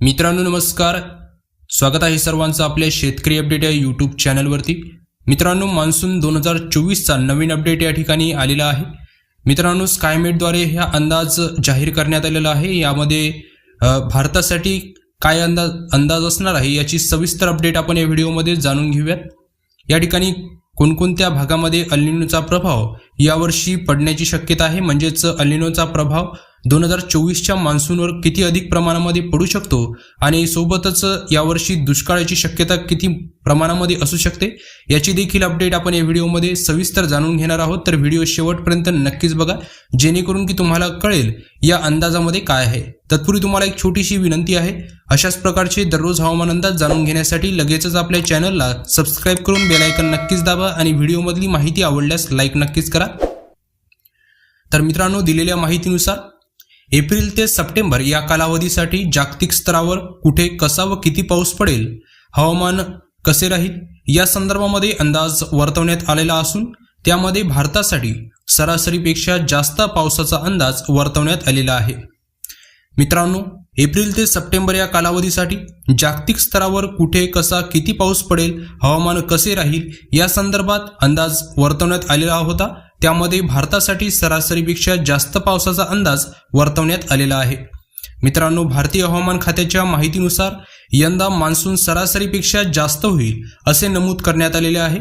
मित्रांनो नमस्कार. स्वागत आहे सर्वांचं आपल्या शेतकरी अपडेट या यूट्यूब चॅनलवरती. मित्रांनो मान्सून दोन हजार चोवीसचा नवीन अपडेट या ठिकाणी आलेला आहे. मित्रांनो स्कायमेटद्वारे हा अंदाज जाहीर करण्यात आलेला आहे. यामध्ये भारतासाठी काय अंदाज अंदाज असणार आहे याची सविस्तर अपडेट आपण या व्हिडिओमध्ये जाणून घेऊयात. या ठिकाणी कोणकोणत्या भागामध्ये अल्लिनोचा प्रभाव यावर्षी पडण्याची शक्यता आहे म्हणजेच अल्लिनोचा प्रभाव दोन हजार चोवीसच्या मान्सूनवर किती अधिक प्रमाणामध्ये पडू शकतो आणि सोबतच यावर्षी दुष्काळाची शक्यता किती प्रमाणामध्ये असू शकते याची देखील अपडेट आपण या व्हिडिओमध्ये सविस्तर जाणून घेणार आहोत. तर व्हिडिओ शेवटपर्यंत नक्कीच बघा जेणेकरून की तुम्हाला कळेल या अंदाजामध्ये काय आहे. तत्पूर्वी तुम्हाला एक छोटीशी विनंती आहे अशाच प्रकारचे दररोज हवामान अंदाज जाणून घेण्यासाठी लगेचच आपल्या चॅनलला सबस्क्राईब करून बेलायकन नक्कीच दाबा आणि व्हिडिओमधली माहिती आवडल्यास लाईक नक्कीच करा. तर मित्रांनो दिलेल्या माहितीनुसार एप्रिल ते सप्टेंबर या कालावधीसाठी जागतिक स्तरावर कुठे कसा व किती पाऊस पडेल हवामान कसे राहील या संदर्भामध्ये अंदाज वर्तवण्यात आलेला असून त्यामध्ये भारतासाठी सरासरीपेक्षा जास्त पावसाचा अंदाज वर्तवण्यात आलेला आहे. मित्रांनो एप्रिल ते सप्टेंबर या कालावधीसाठी जागतिक स्तरावर कुठे कसा किती पाऊस पडेल हवामान कसे राहील या संदर्भात अंदाज वर्तवण्यात आलेला होता. त्यामध्ये भारतासाठी सरासरीपेक्षा जास्त पावसाचा अंदाज वर्तवण्यात आलेला आहे. मित्रांनो भारतीय हवामान खात्याच्या माहितीनुसार यंदा मान्सून सरासरीपेक्षा जास्त होईल असे नमूद करण्यात आलेले आहे.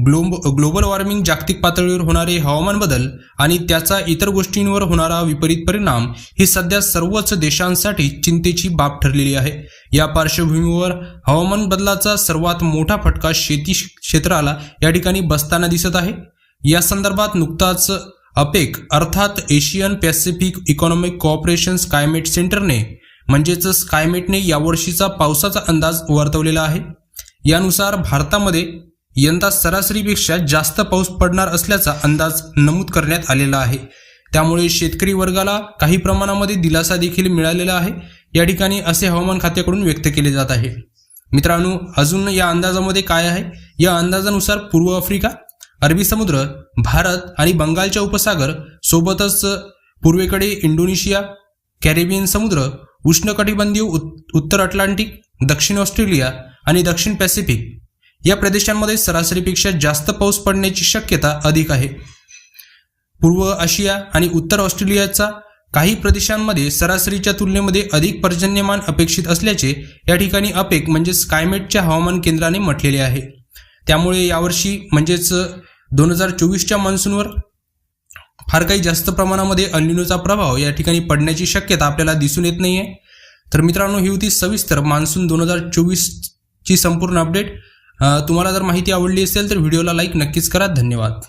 ग्लोब ग्लोबल वॉर्मिंग जागतिक पातळीवर होणारे हवामान बदल आणि त्याचा इतर गोष्टींवर होणारा विपरीत परिणाम ही सध्या सर्वच देशांसाठी चिंतेची बाब ठरलेली आहे. या पार्श्वभूमीवर हवामान बदलाचा सर्वात मोठा फटका शेती क्षेत्राला या ठिकाणी बसताना दिसत आहे. या संदर्भात नुकताच अपेक अर्थात Asian Pacific economic cooperation Skymet सेंटरने म्हणजेच स्कायमेटने यावर्षीचा पावसाचा अंदाज वर्तवलेला आहे. यानुसार भारतामध्ये यंदा सरासरीपेक्षा जास्त पाऊस पडणार असल्याचा अंदाज नमूद करण्यात आलेला आहे. त्यामुळे शेतकरी वर्गाला काही प्रमाणामध्ये दिलासा देखील मिळालेला आहे. या ठिकाणी असे हवामान खात्याकडून व्यक्त केले जात आहे. मित्रांनो अजून या अंदाजामध्ये काय आहे? या अंदाजानुसार पूर्व आफ्रिका अरबी समुद्र भारत आणि बंगालच्या उपसागर सोबतच पूर्वेकडे इंडोनेशिया कॅरेबियन समुद्र उष्णकटिबंधीय उत्तर अटलांटिक दक्षिण ऑस्ट्रेलिया आणि दक्षिण पॅसिफिक. या प्रदेशांमध्ये सरासरीपेक्षा जास्त पाऊस पडण्याची शक्यता अधिक आहे. पूर्व आशिया आणि उत्तर ऑस्ट्रेलियाचा काही प्रदेशांमध्ये सरासरीच्या तुलनेमध्ये अधिक पर्जन्यमान अपेक्षित असल्याचे या ठिकाणी अपेक म्हणजेच स्कायमेटच्या हवामान केंद्राने म्हटलेले आहे. त्यामुळे यावर्षी म्हणजेच दोन हजार चोवीसच्या मान्सूनवर फार काही जास्त प्रमाणामध्ये अल्निनोचा प्रभाव या ठिकाणी पडण्याची शक्यता आपल्याला दिसून येत नाही आहे तर मित्रांनो ही होती सविस्तर मान्सून दोन हजार चोवीसची संपूर्ण अपडेट तुम्हाला जर माहिती आवडली असेल तर व्हिडिओला लाईक नक्कीच करा. धन्यवाद.